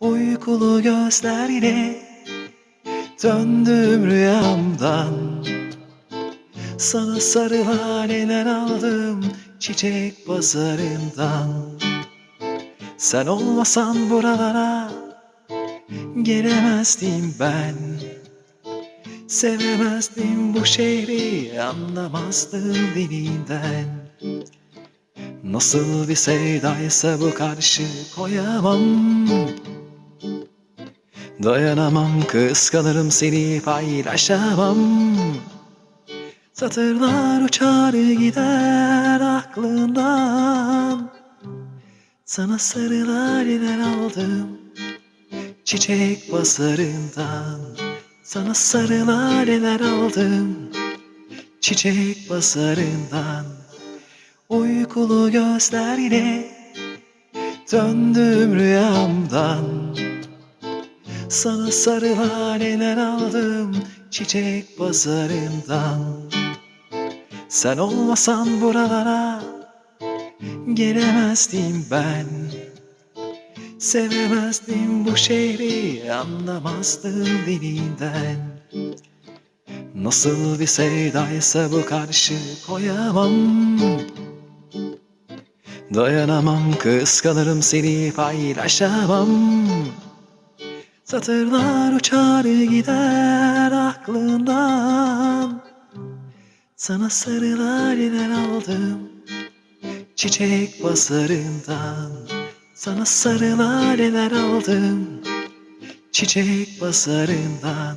Uykulu gözlerine döndüm rüyamdan. Sana sarı haleler aldım çiçek pazarından. Sen olmasan buralara gelemezdim ben. Sevemezdim bu şehri anlamazdım dilinden. Nasıl bir sevdaysa bu karşı koyamam Dayanamam kıskanırım seni paylaşamam. Satırlar uçar gider aklından. Sana sarı laleler aldım Çiçek pazarından Sana sarı laleler aldım Çiçek pazarından Uykulu gözlerine Döndüm rüyamdan Sana sarı laleler aldım Çiçek pazarından. Sen olmasan buralara Gelemezdim ben. Sevemezdim bu şehri Anlamazdım dilinden. Nasıl bir sevdaysa bu karşı koyamam. Dayanamam kıskanırım seni paylaşamam Satırlar uçar gider aklından Sana sarı laleler aldım Çiçek pazarından Sana sarı laleler aldım Çiçek pazarından